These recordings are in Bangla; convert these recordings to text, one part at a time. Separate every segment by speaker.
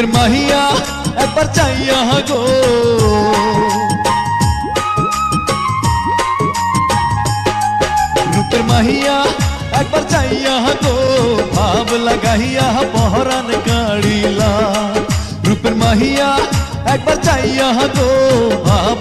Speaker 1: রূপের মাহিয়া একবার চাইয়া গো রূপের মাহিয়া একবার চাইয়া গো ভাব লাগাইয়া পহরান কাড়িলা রূপের মাহিয়া একবার চাইয়া গো ভাব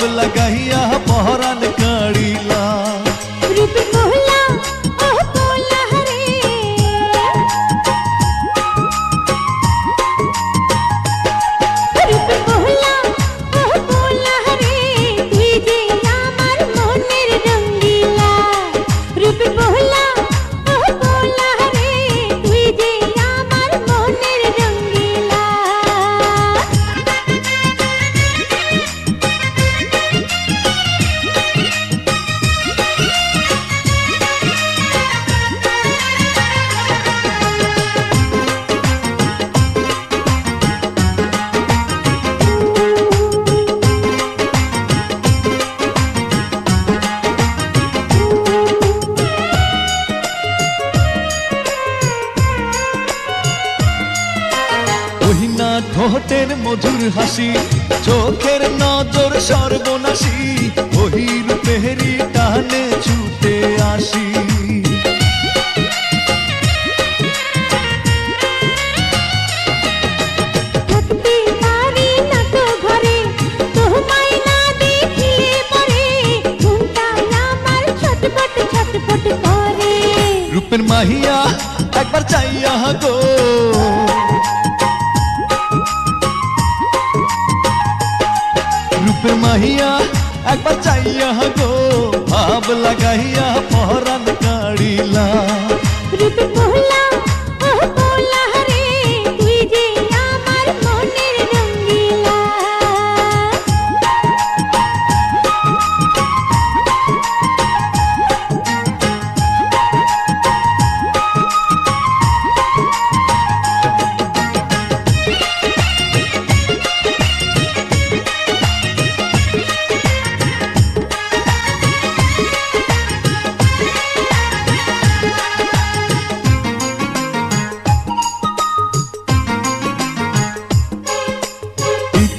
Speaker 1: ঠোঁটের মধুর হাসি চোখের নজর সর্বনাশী ওহি রূপেরি টানে ছুটে আসি। রূপের মাহিয়া একবার চাইয়া গো রূপের মাহিয়া একবার চাইয়া গো ভাব লাগাইয়া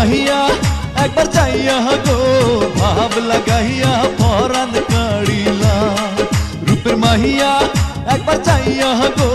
Speaker 1: রূপের মাহিয়া একবার চাইয়া গো ভাব লাগাইয়া পরান কাড়িলা রূপের মাহিয়া একবার চাইয়া গো